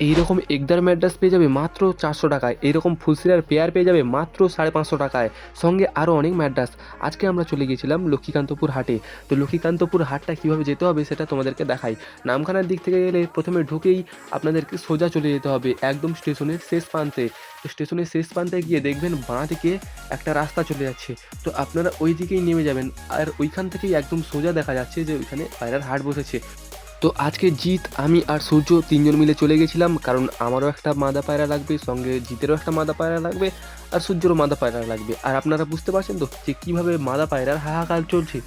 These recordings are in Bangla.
এইরকম একদার ম্যাড্রাস পেয়ে যাবে মাত্র চারশো টাকায়, এইরকম ফুলসিরার পেয়ার পেয়ে যাবে মাত্র সাড়ে পাঁচশো টাকায়। সঙ্গে আরও অনেক ম্যাড্রাস। আজকে আমরা চলে গিয়েছিলাম লক্ষ্মীকান্তপুর হাটে। তো লক্ষ্মীকান্তপুর হাটটা কীভাবে যেতে হবে সেটা তোমাদেরকে দেখাই। নামখানার দিক থেকে গেলে প্রথমে ঢুকেই আপনাদেরকে সোজা চলে যেতে হবে একদম স্টেশনের শেষ প্রান্তে। তো স্টেশনের শেষ প্রান্তে গিয়ে দেখবেন বাঁ দিকে একটা রাস্তা চলে যাচ্ছে। তো আপনারা ওই দিকেই নেমে যাবেন। আর ওইখান থেকেই একদম সোজা দেখা যাচ্ছে যে ওইখানে পায়রার হাট বসেছে। তো আজকে জিৎ, আমি আর সূর্য তিনজন মিলে চলে গেছিলাম, কারণ আমারও একটা মাদা পায়রা লাগবে, সঙ্গে জিতেরও একটা মাদা পায়রা লাগবে, আর সূর্যরও মাদা পায়রা লাগবে। আর আপনারা বুঝতে পারছেন তো যে কীভাবে মাদা পায়রার হাহাকার চলছে?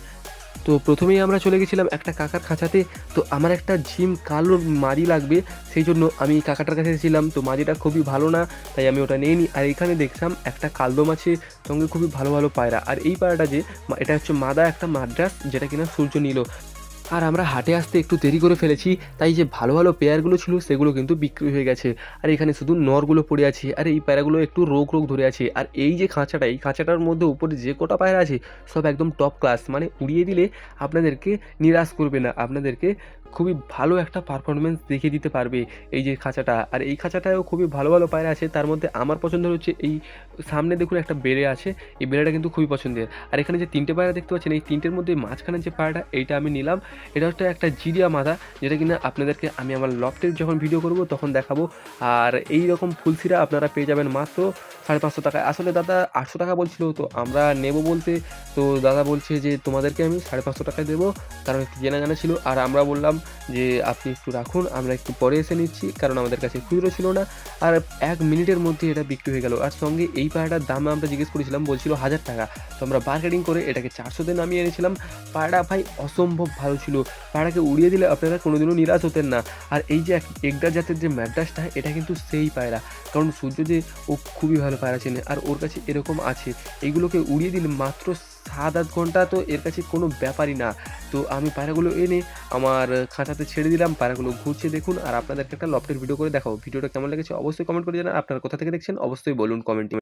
তো প্রথমেই আমরা চলে গেছিলাম একটা কাকার খাঁচাতে, তো আমার একটা ঝিম কালো মারি লাগবে, সেই জন্য আমি কাকাটার কাছে ছিলাম তো মারিটা খুবই ভালো না, তাই আমি ওটা নিয়ে নিই আর এখানে দেখলাম একটা কালদম আছে, সঙ্গে খুবই ভালো ভালো পায়রা। আর এই পায়রাটা যে এটা হচ্ছে মাদা একটা মাদ্রাস, যেটা কিনা সূর্য নিল। আর আমরা হাটে আসতে একটু দেরি করে ফেলেছি, তাই যে ভালো ভালো পেয়ারগুলো ছিল সেগুলো কিন্তু বিক্রি হয়ে গেছে। আর এখানে শুধু নরগুলো পড়ে আছে, আর এই পায়রাগুলো একটু রোগ রোগ ধরে আছে। আর এই যে খাঁচাটা, এই খাঁচাটার মধ্যে উপরে যে কটা পায়রা আছে, সব একদম টপ ক্লাস মানে উড়িয়ে দিলে আপনাদেরকে নিরাশ করবে না, আপনাদেরকে খুবই ভালো একটা পারফরমেন্স দেখিয়ে দিতে পারবে এই যে খাঁচাটা। আর এই খাঁচাটায়ও খুবই ভালো ভালো পায়রা আছে, তার মধ্যে আমার পছন্দ হচ্ছে এই সামনে দেখুন একটা বেড়ে আছে, এই বেড়াটা কিন্তু খুবই পছন্দের। আর এখানে যে তিনটে পায়রা দেখতে পাচ্ছেন, এই তিনটের মধ্যে মাঝখানে যে পায়রাটা, এইটা আমি নিলাম। এটা হচ্ছে একটা জিরিয়া মাথা, যেটা কিনা আপনাদেরকে আমি আমার লফটের যখন ভিডিও করব তখন দেখাবো। আর এই রকম ফুলসিরা আপনারা পেয়ে যাবেন মাত্র সাড়ে পাঁচশো টাকায়। আসলে দাদা আটশো টাকা বলছিল, তো আমরা নেব বলতে, তো দাদা বলছে যে তোমাদেরকে আমি সাড়ে পাঁচশো টাকায় দেবো। কারণ একটু জানা জানা ছিল। আর আমরা বললাম যে, আপনি একটু রাখুন, আমরা একটু পরে এসে নিচ্ছি, কারণ আমাদের কাছে খুচরো ছিল না। আর এক মিনিটের মধ্যে এটা বিক্রি হয়ে গেল। আর সঙ্গে এই পায়রাটার দাম আমরা জিজ্ঞেস করেছিলাম, বলছিল হাজার টাকা। তো আমরা বার্গেনিং করে এটাকে চারশোতে নামিয়ে এনেছিলাম। পায়রা ভাই অসম্ভব ভালো ছিল। পায়রাকে উড়িয়ে দিলে আপনারা কোনোদিনও নিরাশ হতেন না। আর এই যে এক- এগডা জাতের যে ম্যাড্রাসটা, এটা কিন্তু সেই পায়রা। কারণ সূর্য যে ও খুবই ভালো পায়রা চেনে, আর ওর কাছে এরকম আছে। এইগুলোকে উড়িয়ে দিলে মাত্র সাত আধ ঘণ্টা তো এর কাছে কোনো ব্যাপারই না। তো আমি পায়রাগুলো এনে আমার খাঁচাতে ছেড়ে দিলাম, পায়রাগুলো ঘুরছে দেখুন, আর আপনাদেরকে একটা লফটের ভিডিও করে দেখাও ভিডিওটা কেমন লেগেছে অবশ্যই কমেন্ট করে জানান। আপনারা কোথা থেকে দেখছেন, অবশ্যই বলুন কমেন্টে